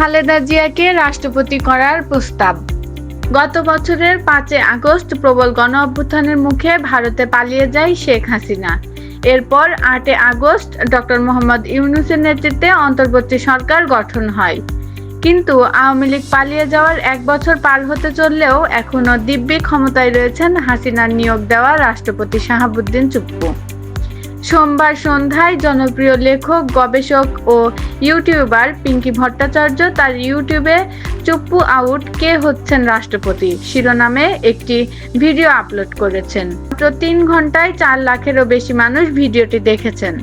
খালেদা জিয়াকে রাষ্ট্রপতি করার প্রস্তাব। গত বছরের পাঁচই আগস্ট প্রবল গণ অভ্যুত্থানের মুখে ভারতে পালিয়ে যায় শেখ হাসিনা। এরপর আটই আগস্ট ডক্টর মোহাম্মদ ইউনুসের নেতৃত্বে অন্তর্বর্তী সরকার গঠন হয়। কিন্তু আওয়ামী লীগ পালিয়ে যাওয়ার এক বছর পার হতে চললেও এখনও দিব্যি ক্ষমতায় রয়েছেন হাসিনার নিয়োগ দেওয়া রাষ্ট্রপতি শাহাবুদ্দিন চুপ্পু। সোমবার সন্ধ্যায় জনপ্রিয় লেখক, গবেষক ও ইউটিউবার পিঙ্কি ভট্টাচার্য তার ইউটিউবে চুপ্পু আউট কে হচ্ছেন রাষ্ট্রপতি। শিরোনামে একটি ভিডিও আপলোড করেছেন। মাত্র তিন ঘন্টায় চার লাখেরও বেশি মানুষ ভিডিওটি দেখেছেন।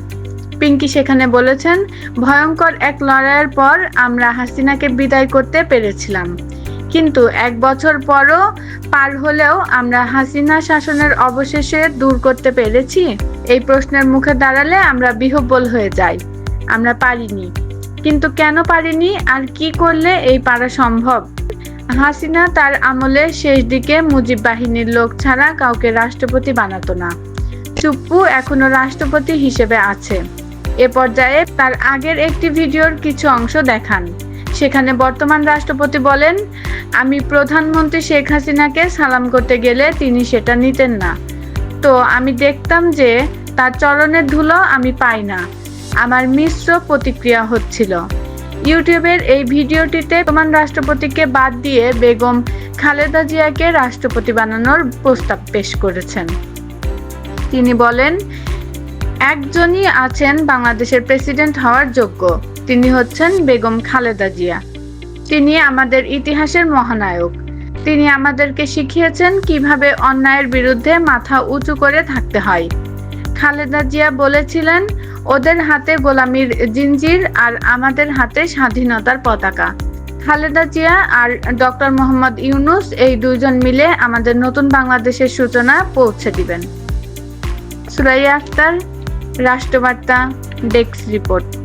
পিঙ্কি সেখানে বলেছেন, ভয়ঙ্কর এক লড়াইয়ের পর আমরা হাসিনাকে বিদায় করতে পেরেছিলাম। কিন্তু এক বছর পরও পার হলেও আমরা হাসিনা শাসনের অবশেষে দূর করতে পেরেছি? এই প্রশ্নের মুখে দাঁড়ালে আমরা বিহব্বল হয়ে যাই। আমরা পারিনি। কিন্তু কেন পারিনি আর কি করলে এই পারা সম্ভব? হাসিনা তার আমলের শেষ দিকে মুজিব বাহিনীর লোক ছাড়া কাউকে রাষ্ট্রপতি বানাতো না। চুপ্পু এখনও রাষ্ট্রপতি হিসেবে আছে। এ পর্যায়ে তার আগের একটি ভিডিওর কিছু অংশ দেখান। সেখানে বর্তমান রাষ্ট্রপতি বলেন, আমি প্রধানমন্ত্রী শেখ হাসিনাকে সালাম করতে গেলে তিনি সেটা নিতেন না। তো আমি দেখতাম যে তার চরণের ধুলো আমি পাই না। আমার মিশ্র প্রতিক্রিয়া হচ্ছিল। ইউটিউবের এই ভিডিওটিতে বর্তমান রাষ্ট্রপতিকে বাদ দিয়ে বেগম খালেদা জিয়াকে রাষ্ট্রপতি বানানোর প্রস্তাব পেশ করেছেন। তিনি বলেন একজনই আছেন বাংলাদেশের প্রেসিডেন্ট হওয়ার যোগ্য। তিনি হচ্ছেন বেগম খালেদা জিয়া। তিনি আমাদের ইতিহাসের মহানায়ক। তিনি আমাদেরকে শিখিয়েছেন কীভাবে অন্যায়ের বিরুদ্ধে মাথা উঁচু করে থাকতে হয়। খালেদা জিয়া বলেছিলেন, ওদের হাতে গোলামির জিঞ্জির আর আমাদের হাতে স্বাধীনতার পতাকা। খালেদা জিয়া আর ডক্টর মোহাম্মদ ইউনুস এই দুজন মিলে আমাদের নতুন বাংলাদেশের সূচনা পৌঁছে দিবেন। Suraiya Akter Rashtrabarta desk report.